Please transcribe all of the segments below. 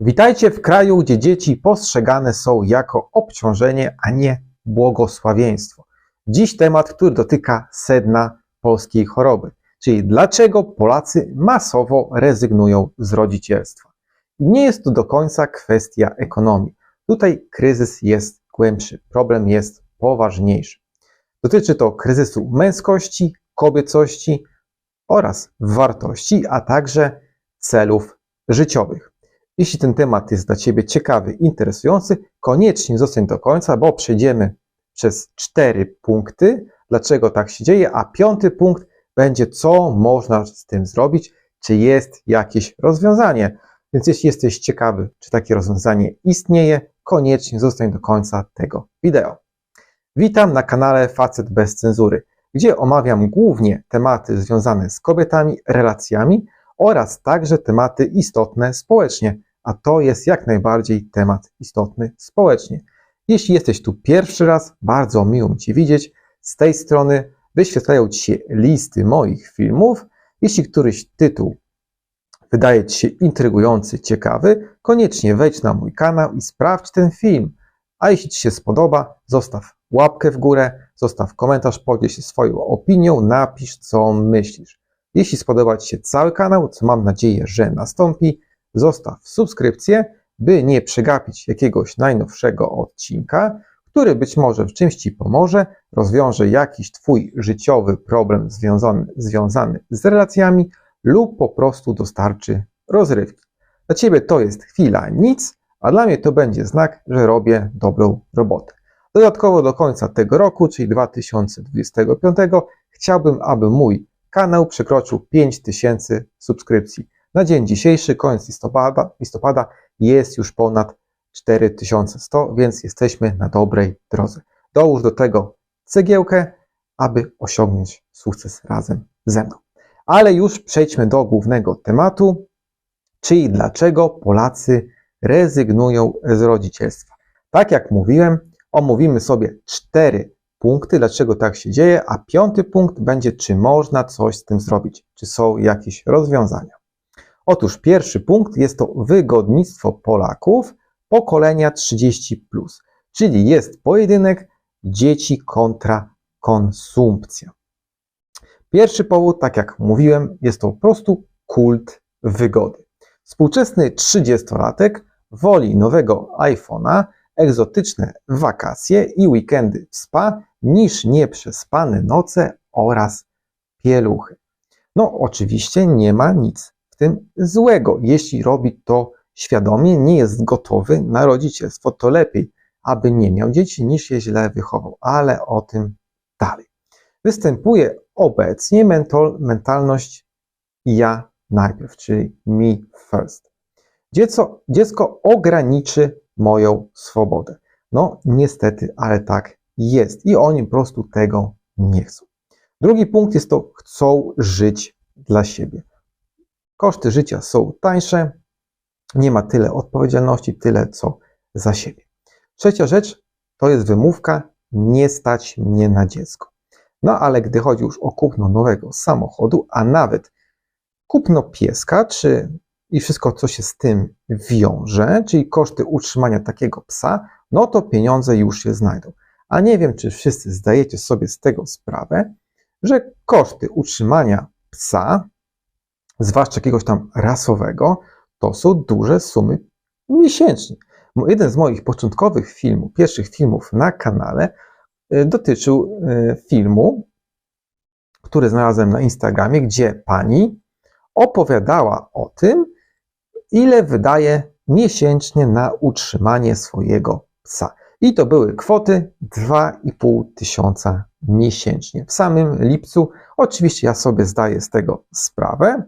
Witajcie w kraju, gdzie dzieci postrzegane są jako obciążenie, a nie błogosławieństwo. Dziś temat, który dotyka sedna polskiej choroby, czyli dlaczego Polacy masowo rezygnują z rodzicielstwa. Nie jest to do końca kwestia ekonomii. Tutaj kryzys jest głębszy, problem jest poważniejszy. Dotyczy to kryzysu męskości, kobiecości oraz wartości, a także celów życiowych. Jeśli ten temat jest dla Ciebie ciekawy, interesujący, koniecznie zostań do końca, bo przejdziemy przez cztery punkty, dlaczego tak się dzieje, a piąty punkt będzie, co można z tym zrobić, czy jest jakieś rozwiązanie. Więc jeśli jesteś ciekawy, czy takie rozwiązanie istnieje, koniecznie zostań do końca tego wideo. Witam na kanale Facet bez cenzury, gdzie omawiam głównie tematy związane z kobietami, relacjami oraz także tematy istotne społecznie, a to jest jak najbardziej temat istotny społecznie. Jeśli jesteś tu pierwszy raz, bardzo miło mi Cię widzieć. Z tej strony wyświetlają Ci się listy moich filmów. Jeśli któryś tytuł wydaje Ci się intrygujący, ciekawy, koniecznie wejdź na mój kanał i sprawdź ten film. A jeśli Ci się spodoba, zostaw łapkę w górę, zostaw komentarz, podziel się swoją opinią, napisz co myślisz. Jeśli spodoba Ci się cały kanał, co mam nadzieję, że nastąpi, zostaw subskrypcję, by nie przegapić jakiegoś najnowszego odcinka, który być może w czymś Ci pomoże, rozwiąże jakiś Twój życiowy problem związany, związany z relacjami lub po prostu dostarczy rozrywki. Dla Ciebie to jest chwila nic, a dla mnie to będzie znak, że robię dobrą robotę. Dodatkowo do końca tego roku, czyli 2025, chciałbym, aby mój kanał przekroczył 5000 subskrypcji. Na dzień dzisiejszy, koniec listopada, listopada jest już ponad 4100, więc jesteśmy na dobrej drodze. Dołóż do tego cegiełkę, aby osiągnąć sukces razem ze mną. Ale już przejdźmy do głównego tematu, czyli dlaczego Polacy rezygnują z rodzicielstwa. Tak jak mówiłem, omówimy sobie cztery punkty, dlaczego tak się dzieje, a piąty punkt będzie, czy można coś z tym zrobić, czy są jakieś rozwiązania. Otóż pierwszy punkt jest to wygodnictwo Polaków pokolenia 30, czyli jest pojedynek dzieci kontra konsumpcja. Pierwszy powód, tak jak mówiłem, jest to po prostu kult wygody. Współczesny 30-latek woli nowego iPhone'a, egzotyczne wakacje i weekendy w spa niż nieprzespane noce oraz pieluchy. No, oczywiście nie ma nic tym złego, jeśli robi to świadomie, nie jest gotowy na rodzicielstwo, to lepiej, aby nie miał dzieci, niż je źle wychował, ale o tym dalej. Występuje obecnie mental, mentalność ja najpierw, czyli me first. Dziecko, dziecko ograniczy moją swobodę. No, niestety, ale tak jest i oni po prostu tego nie chcą. Drugi punkt jest to, chcą żyć dla siebie. Koszty życia są tańsze, nie ma tyle odpowiedzialności, tyle co za siebie. Trzecia rzecz to jest wymówka, nie stać mnie na dziecko. No ale gdy chodzi już o kupno nowego samochodu, a nawet kupno pieska, czy i wszystko, co się z tym wiąże, czyli koszty utrzymania takiego psa, no to pieniądze już się znajdą. A nie wiem, czy wszyscy zdajecie sobie z tego sprawę, że koszty utrzymania psa, zwłaszcza jakiegoś tam rasowego, to są duże sumy miesięcznie. Jeden z moich początkowych filmów, pierwszych filmów na kanale, y, dotyczył y, filmu, który znalazłem na Instagramie, gdzie pani opowiadała o tym, ile wydaje miesięcznie na utrzymanie swojego psa. I to były kwoty 2,5 tysiąca miesięcznie. W samym lipcu, oczywiście ja sobie zdaję z tego sprawę,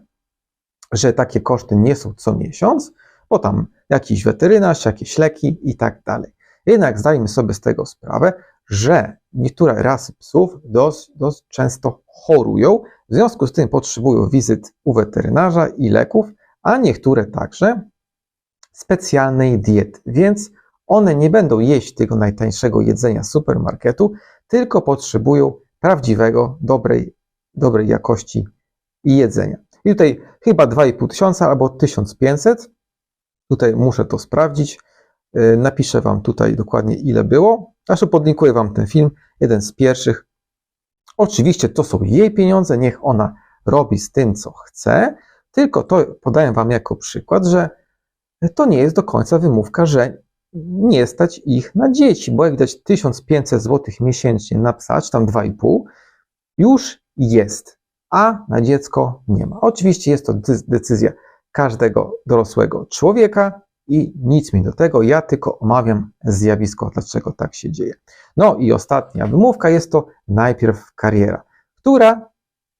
że takie koszty nie są co miesiąc, bo tam jakiś weterynarz, jakieś leki i tak dalej. Jednak zdajmy sobie z tego sprawę, że niektóre rasy psów dość, dość często chorują, w związku z tym potrzebują wizyt u weterynarza i leków, a niektóre także specjalnej diety, więc one nie będą jeść tego najtańszego jedzenia supermarketu, tylko potrzebują prawdziwego, dobrej, dobrej jakości jedzenia. I tutaj chyba 2,5 tysiąca albo 1500 Tutaj muszę to sprawdzić. Yy, Napiszę Wam tutaj dokładnie ile było. Zresztą podlinkuję Wam ten film, jeden z pierwszych. Oczywiście to są jej pieniądze, niech ona robi z tym, co chce, tylko to podaję Wam jako przykład, że to nie jest do końca wymówka, że nie stać ich na dzieci, bo jak widać 1500 zł miesięcznie na psa, czy tam 2,5 już jest, a na dziecko nie ma. Oczywiście jest to decyzja każdego dorosłego człowieka i nic mi do tego, ja tylko omawiam zjawisko, dlaczego tak się dzieje. No i ostatnia wymówka jest to najpierw kariera, która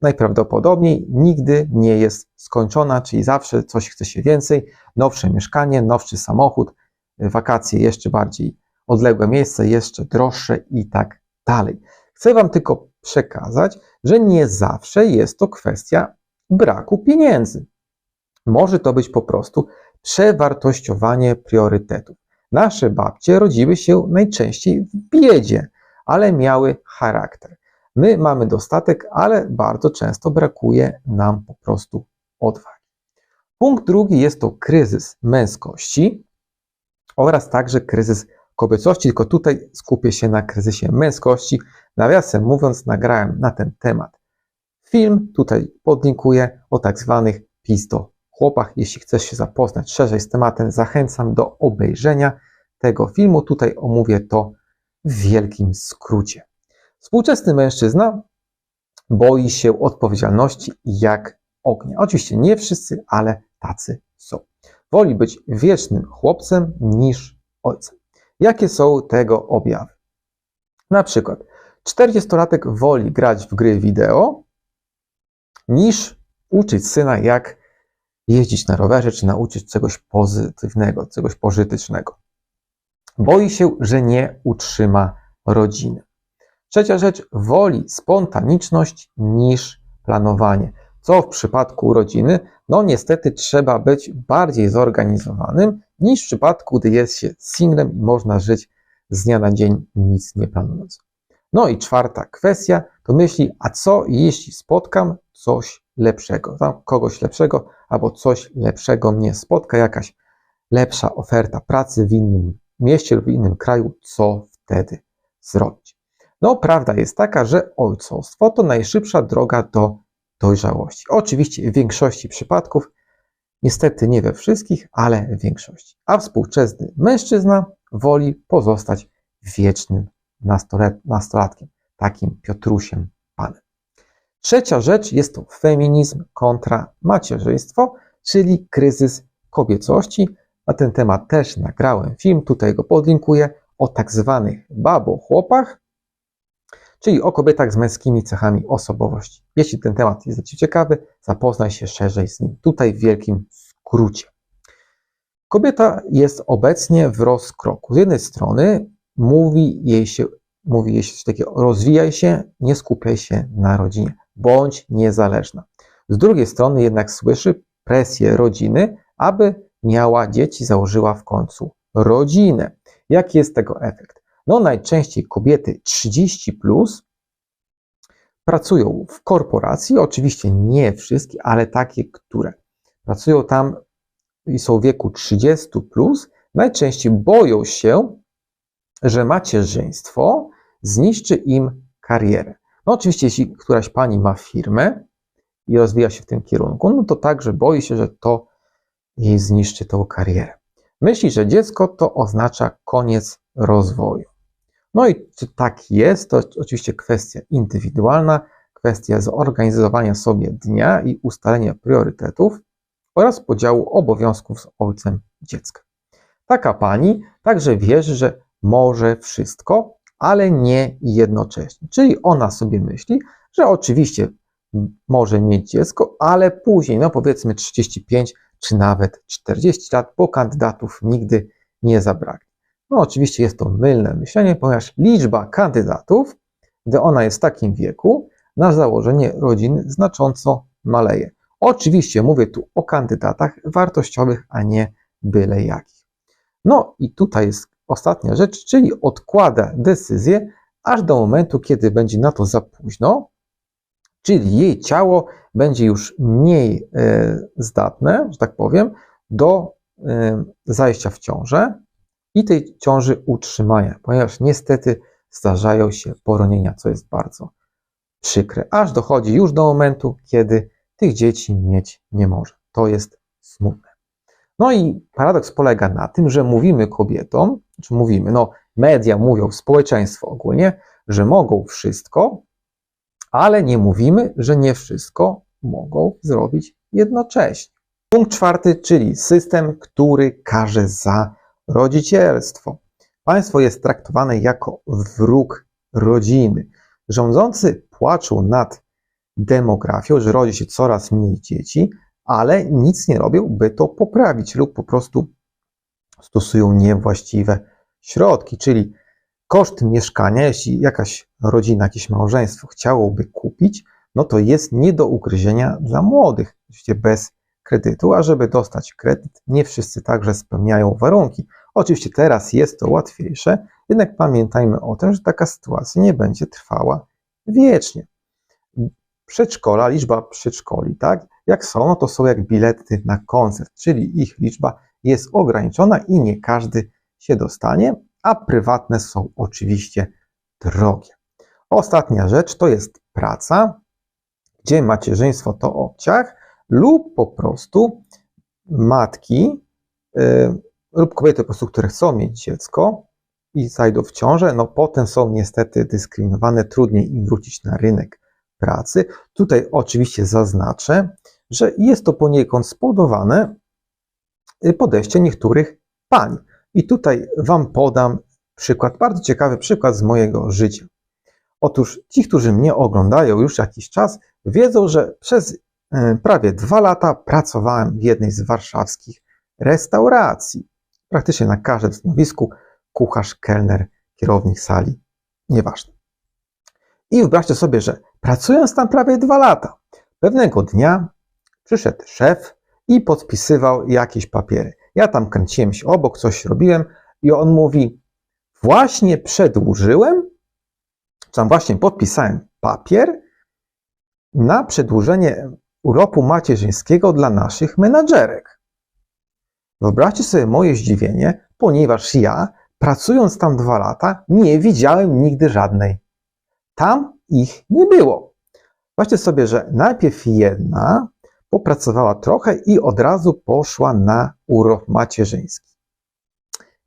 najprawdopodobniej nigdy nie jest skończona, czyli zawsze coś chce się więcej, nowsze mieszkanie, nowszy samochód, wakacje jeszcze bardziej odległe miejsce, jeszcze droższe i tak dalej. Chcę Wam tylko przekazać, że nie zawsze jest to kwestia braku pieniędzy. Może to być po prostu przewartościowanie priorytetów. Nasze babcie rodziły się najczęściej w biedzie, ale miały charakter. My mamy dostatek, ale bardzo często brakuje nam po prostu odwagi. Punkt drugi jest to kryzys męskości oraz także kryzys kobiecości, tylko tutaj skupię się na kryzysie męskości. Nawiasem mówiąc, nagrałem na ten temat film, tutaj podlinkuję o tak zwanych pisto chłopach. Jeśli chcesz się zapoznać szerzej z tematem, zachęcam do obejrzenia tego filmu. Tutaj omówię to w wielkim skrócie. Współczesny mężczyzna boi się odpowiedzialności jak ognia. Oczywiście nie wszyscy, ale tacy są. Woli być wiecznym chłopcem niż ojcem. Jakie są tego objawy? Na przykład 40-latek woli grać w gry wideo niż uczyć syna, jak jeździć na rowerze, czy nauczyć czegoś pozytywnego, czegoś pożytecznego. Boi się, że nie utrzyma rodziny. Trzecia rzecz, woli spontaniczność niż planowanie. Co w przypadku urodziny? No niestety trzeba być bardziej zorganizowanym niż w przypadku, gdy jest się singlem i można żyć z dnia na dzień nic nie planując. No i czwarta kwestia to myśli, a co jeśli spotkam coś lepszego, tam kogoś lepszego albo coś lepszego mnie spotka, jakaś lepsza oferta pracy w innym mieście lub innym kraju, co wtedy zrobić? No, prawda jest taka, że ojcostwo to najszybsza droga do dojrzałości. Oczywiście w większości przypadków, niestety nie we wszystkich, ale w większości. A współczesny mężczyzna woli pozostać wiecznym nastolatkiem, takim Piotrusiem Panem. Trzecia rzecz jest to feminizm kontra macierzyństwo, czyli kryzys kobiecości. Na ten temat też nagrałem film, tutaj go podlinkuję, o tak zwanych babochłopach, czyli o kobietach z męskimi cechami osobowości. Jeśli ten temat jest dla Ciebie ciekawy, zapoznaj się szerzej z nim. Tutaj w wielkim skrócie. Kobieta jest obecnie w rozkroku. Z jednej strony mówi jej się, mówi jej się coś takiego, rozwijaj się, nie skupiaj się na rodzinie, bądź niezależna. Z drugiej strony jednak słyszy presję rodziny, aby miała dzieci, założyła w końcu rodzinę. Jaki jest tego efekt? No najczęściej kobiety 30 plus pracują w korporacji, oczywiście nie wszystkie, ale takie, które pracują tam i są w wieku 30 plus, najczęściej boją się, że macierzyństwo zniszczy im karierę. No oczywiście, jeśli któraś pani ma firmę i rozwija się w tym kierunku, no to także boi się, że to jej zniszczy tą karierę. Myśli, że dziecko to oznacza koniec rozwoju. No i czy tak jest, to oczywiście kwestia indywidualna, kwestia zorganizowania sobie dnia i ustalenia priorytetów oraz podziału obowiązków z ojcem dziecka. Taka pani także wierzy, że może wszystko, ale nie jednocześnie. Czyli ona sobie myśli, że oczywiście może mieć dziecko, ale później, no powiedzmy 35 czy nawet 40 lat, bo kandydatów nigdy nie zabraknie. No oczywiście jest to mylne myślenie, ponieważ liczba kandydatów, gdy ona jest w takim wieku, na założenie rodziny znacząco maleje. Oczywiście mówię tu o kandydatach wartościowych, a nie byle jakich. No i tutaj jest ostatnia rzecz, czyli odkłada decyzję aż do momentu, kiedy będzie na to za późno, czyli jej ciało będzie już mniej e, zdatne, że tak powiem, do zajścia w ciążę i tej ciąży utrzymania, ponieważ niestety zdarzają się poronienia, co jest bardzo przykre, aż dochodzi już do momentu, kiedy tych dzieci mieć nie może. To jest smutne. No i paradoks polega na tym, że mówimy kobietom, czy mówimy, no media mówią, społeczeństwo ogólnie, że mogą wszystko, ale nie mówimy, że nie wszystko mogą zrobić jednocześnie. Punkt czwarty, czyli system, który każe za rodzicielstwo. Państwo jest traktowane jako wróg rodziny. Rządzący płaczą nad demografią, że rodzi się coraz mniej dzieci, ale nic nie robią, by to poprawić, lub po prostu stosują niewłaściwe środki, czyli koszt mieszkania, jeśli jakaś rodzina, jakieś małżeństwo chciałoby kupić, no to jest nie do ugryzienia dla młodych, oczywiście bez kredytu, a żeby dostać kredyt, nie wszyscy także spełniają warunki. Oczywiście teraz jest to łatwiejsze, jednak pamiętajmy o tym, że taka sytuacja nie będzie trwała wiecznie. Przedszkola, liczba przedszkoli, tak, jak są, no to są jak bilety na koncert, czyli ich liczba jest ograniczona i nie każdy się dostanie, a prywatne są oczywiście drogie. Ostatnia rzecz to jest praca, gdzie macierzyństwo to obciach lub po prostu matki yy, lub kobiety po prostu, które chcą mieć dziecko i zajdą w ciążę, no potem są niestety dyskryminowane, trudniej im wrócić na rynek pracy. Tutaj oczywiście zaznaczę, że jest to poniekąd spowodowane podejście niektórych pań. I tutaj Wam podam przykład, bardzo ciekawy przykład z mojego życia. Otóż ci, którzy mnie oglądają już jakiś czas, wiedzą, że przez y, prawie dwa lata pracowałem w jednej z warszawskich restauracji. Praktycznie na każdym stanowisku kucharz, kelner, kierownik sali, nieważne. I wyobraźcie sobie, że pracując tam prawie dwa lata, pewnego dnia przyszedł szef i podpisywał jakieś papiery. Ja tam kręciłem się obok, coś robiłem i on mówi, właśnie przedłużyłem, czy tam właśnie podpisałem papier na przedłużenie urlopu macierzyńskiego dla naszych menadżerek. Wyobraźcie sobie moje zdziwienie, ponieważ ja, pracując tam dwa lata, nie widziałem nigdy żadnej. Tam ich nie było. Zobaczcie sobie, że najpierw jedna popracowała trochę i od razu poszła na urlop macierzyński,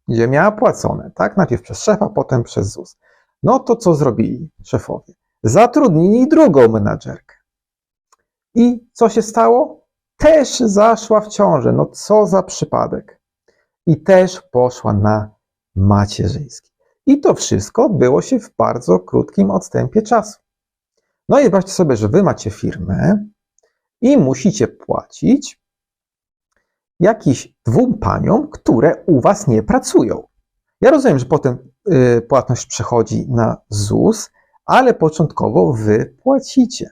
gdzie miała płacone, tak? Najpierw przez szefa, potem przez ZUS. No to co zrobili szefowie? Zatrudnili drugą menadżerkę. I co się stało? Też zaszła w ciążę. No co za przypadek. I też poszła na macierzyński. I to wszystko odbyło się w bardzo krótkim odstępie czasu. No i wyobraźcie sobie, że wy macie firmę, i musicie płacić jakiś dwóm paniom, które u was nie pracują. Ja rozumiem, że potem y, płatność przechodzi na ZUS, ale początkowo wy płacicie.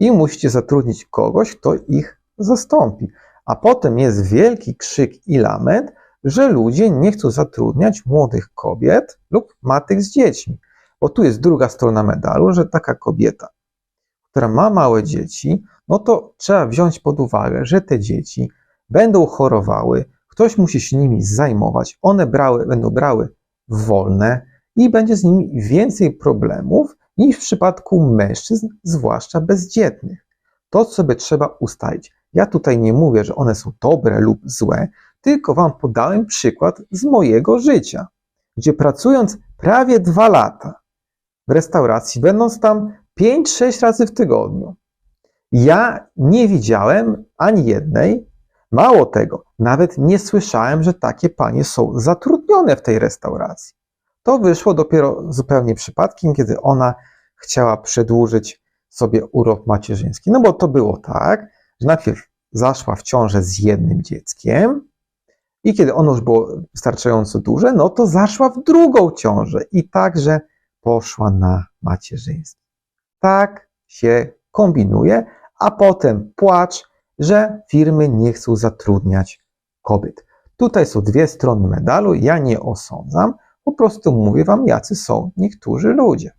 I musicie zatrudnić kogoś, kto ich zastąpi. A potem jest wielki krzyk i lament, że ludzie nie chcą zatrudniać młodych kobiet lub matek z dziećmi. Bo tu jest druga strona medalu, że taka kobieta, która ma małe dzieci, no to trzeba wziąć pod uwagę, że te dzieci będą chorowały, ktoś musi się nimi zajmować, one brały, będą brały wolne i będzie z nimi więcej problemów niż w przypadku mężczyzn, zwłaszcza bezdzietnych. To sobie trzeba ustalić. Ja tutaj nie mówię, że one są dobre lub złe, tylko Wam podałem przykład z mojego życia, gdzie pracując prawie dwa lata w restauracji, będąc tam 5-6 razy w tygodniu, ja nie widziałem ani jednej, mało tego, nawet nie słyszałem, że takie panie są zatrudnione w tej restauracji. To wyszło dopiero zupełnie przypadkiem, kiedy ona chciała przedłużyć sobie urlop macierzyński. No bo to było tak, że najpierw zaszła w ciążę z jednym dzieckiem i kiedy ono już było wystarczająco duże, no to zaszła w drugą ciążę i także poszła na macierzyński. Tak się kombinuje, a potem płacz, że firmy nie chcą zatrudniać kobiet. Tutaj są dwie strony medalu, ja nie osądzam, po prostu mówię wam, jacy są niektórzy ludzie.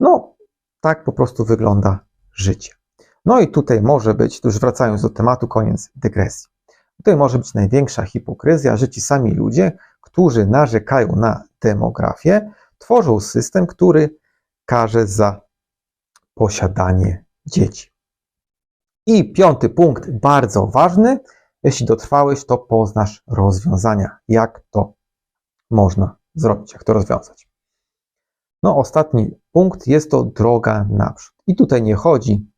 No, tak po prostu wygląda życie. No i tutaj może być, już wracając do tematu, koniec dygresji. Tutaj może być największa hipokryzja, że ci sami ludzie, którzy narzekają na demografię, tworzą system, który karze za posiadanie dzieci. I piąty punkt, bardzo ważny. Jeśli dotrwałeś, to poznasz rozwiązania. Jak to można zrobić, jak to rozwiązać. No, ostatni punkt jest to droga naprzód. I tutaj nie chodzi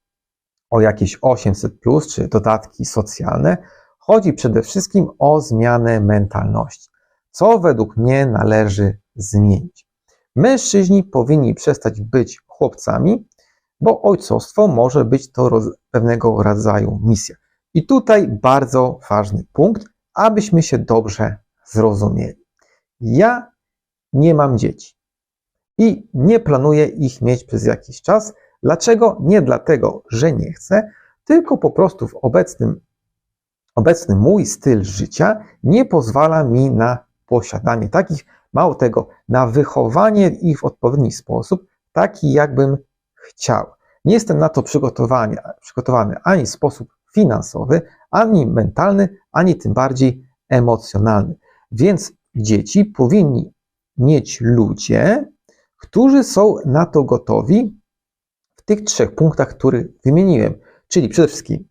o jakieś 800 plus czy dodatki socjalne. Chodzi przede wszystkim o zmianę mentalności. Co według mnie należy zmienić? Mężczyźni powinni przestać być chłopcami, bo ojcostwo może być to roz, pewnego rodzaju misja. I tutaj bardzo ważny punkt, abyśmy się dobrze zrozumieli. Ja nie mam dzieci i nie planuję ich mieć przez jakiś czas. Dlaczego? Nie dlatego, że nie chcę, tylko po prostu w obecnym, obecny mój styl życia nie pozwala mi na posiadanie takich, mało tego, na wychowanie ich w odpowiedni sposób, taki jakbym chciał. Nie jestem na to przygotowany, przygotowany ani w sposób finansowy, ani mentalny, ani tym bardziej emocjonalny. Więc dzieci powinni mieć ludzie, którzy są na to gotowi w tych trzech punktach, które wymieniłem, czyli przede wszystkim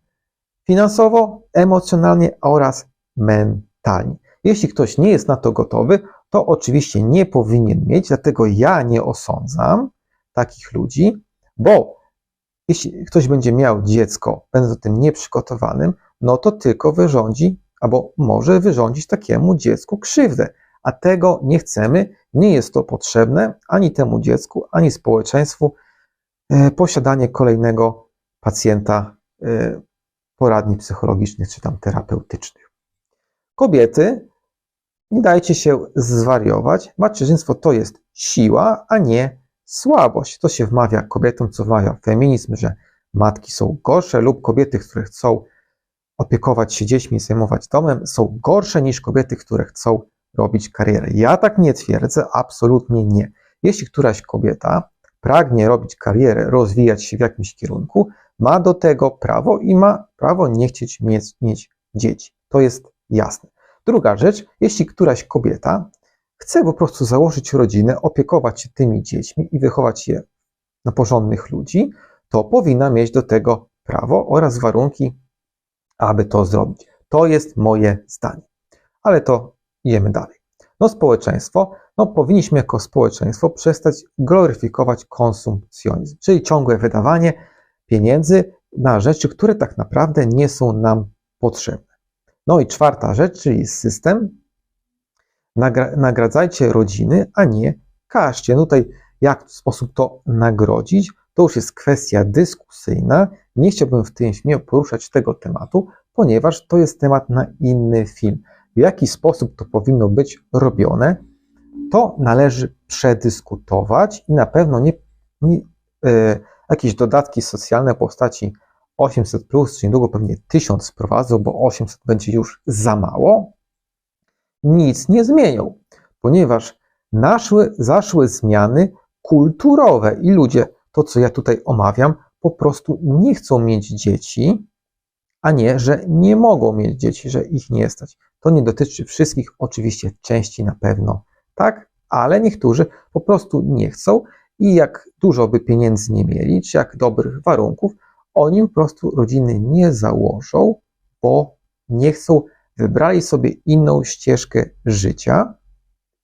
finansowo, emocjonalnie oraz mentalnie. Jeśli ktoś nie jest na to gotowy, to oczywiście nie powinien mieć, dlatego ja nie osądzam takich ludzi, bo jeśli ktoś będzie miał dziecko, będąc tym nieprzygotowanym, no to tylko wyrządzi, albo może wyrządzić takiemu dziecku krzywdę, a tego nie chcemy, nie jest to potrzebne ani temu dziecku, ani społeczeństwu posiadanie kolejnego pacjenta e, poradni psychologicznych czy tam terapeutycznych. Kobiety, nie dajcie się zwariować. Macierzyństwo to jest siła, a nie słabość. To się wmawia kobietom, co wmawia feminizm, że matki są gorsze lub kobiety, które chcą opiekować się dziećmi, zajmować domem, są gorsze niż kobiety, które chcą robić karierę. Ja tak nie twierdzę, absolutnie nie. Jeśli któraś kobieta pragnie robić karierę, rozwijać się w jakimś kierunku, ma do tego prawo i ma prawo nie chcieć mieć, mieć dzieci. To jest jasne. Druga rzecz, jeśli któraś kobieta chce po prostu założyć rodzinę, opiekować się tymi dziećmi i wychować je na porządnych ludzi, to powinna mieć do tego prawo oraz warunki, aby to zrobić. To jest moje zdanie. Ale to idziemy dalej. No społeczeństwo, no powinniśmy jako społeczeństwo przestać gloryfikować konsumpcjonizm, czyli ciągłe wydawanie pieniędzy na rzeczy, które tak naprawdę nie są nam potrzebne. No i czwarta rzecz, czyli system Nagra nagradzajcie rodziny, a nie każcie. No tutaj jak w sposób to nagrodzić, to już jest kwestia dyskusyjna. Nie chciałbym w tym filmie poruszać tego tematu, ponieważ to jest temat na inny film. W jaki sposób to powinno być robione, to należy przedyskutować i na pewno nie, nie e, jakieś dodatki socjalne w postaci 800, plus, czy niedługo pewnie 1000 wprowadzą, bo 800 będzie już za mało nic nie zmienią, ponieważ naszły, zaszły zmiany kulturowe i ludzie, to co ja tutaj omawiam, po prostu nie chcą mieć dzieci, a nie, że nie mogą mieć dzieci, że ich nie stać. To nie dotyczy wszystkich, oczywiście części na pewno tak, ale niektórzy po prostu nie chcą i jak dużo by pieniędzy nie mieli, czy jak dobrych warunków, oni po prostu rodziny nie założą, bo nie chcą wybrali sobie inną ścieżkę życia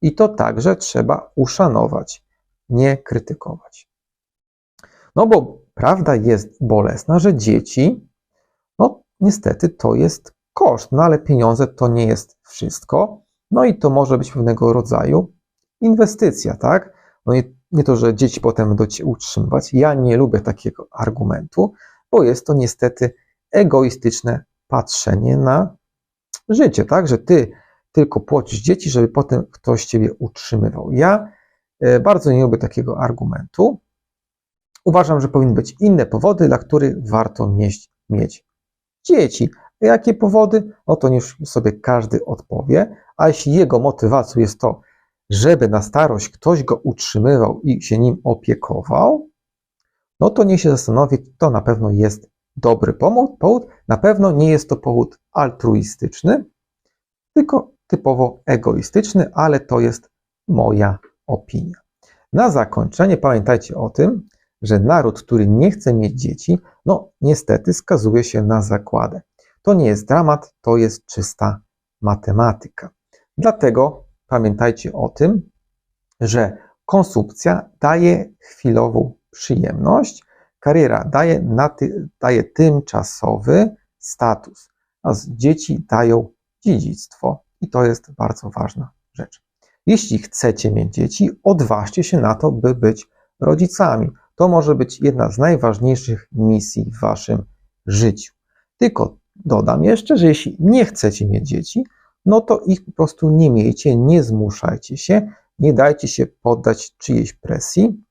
i to także trzeba uszanować, nie krytykować. No bo prawda jest bolesna, że dzieci, no niestety to jest koszt, no ale pieniądze to nie jest wszystko. No i to może być pewnego rodzaju inwestycja, tak? No i nie to, że dzieci potem będą cię utrzymywać. Ja nie lubię takiego argumentu, bo jest to niestety egoistyczne patrzenie na życie, tak? Że ty tylko płacisz dzieci, żeby potem ktoś ciebie utrzymywał. Ja e, bardzo nie lubię takiego argumentu. Uważam, że powinny być inne powody, dla których warto mieć, mieć dzieci. Jakie powody? No to już sobie każdy odpowie. A jeśli jego motywacją jest to, żeby na starość ktoś go utrzymywał i się nim opiekował, no to niech się zastanowi, to na pewno jest dobry powód. Na pewno nie jest to powód altruistyczny, tylko typowo egoistyczny, ale to jest moja opinia. Na zakończenie pamiętajcie o tym, że naród, który nie chce mieć dzieci, no niestety skazuje się na zakładę. To nie jest dramat, to jest czysta matematyka. Dlatego pamiętajcie o tym, że konsumpcja daje chwilową przyjemność, kariera daje, na ty, daje tymczasowy status, a dzieci dają dziedzictwo i to jest bardzo ważna rzecz. Jeśli chcecie mieć dzieci, odważcie się na to, by być rodzicami. To może być jedna z najważniejszych misji w waszym życiu. Tylko dodam jeszcze, że jeśli nie chcecie mieć dzieci, no to ich po prostu nie miejcie, nie zmuszajcie się, nie dajcie się poddać czyjejś presji,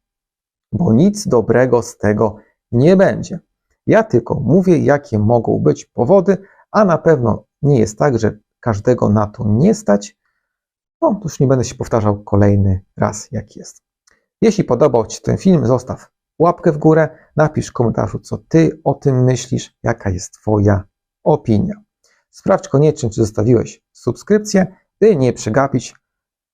bo nic dobrego z tego nie będzie. Ja tylko mówię, jakie mogą być powody, a na pewno nie jest tak, że każdego na to nie stać. No, już nie będę się powtarzał kolejny raz, jak jest. Jeśli podobał Ci ten film, zostaw łapkę w górę, napisz w komentarzu, co Ty o tym myślisz, jaka jest Twoja opinia. Sprawdź koniecznie, czy zostawiłeś subskrypcję, by nie przegapić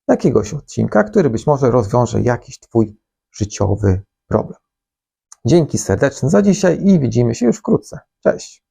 jakiegoś odcinka, który być może rozwiąże jakiś Twój życiowy problem. Dzięki serdeczne za dzisiaj i widzimy się już wkrótce. Cześć!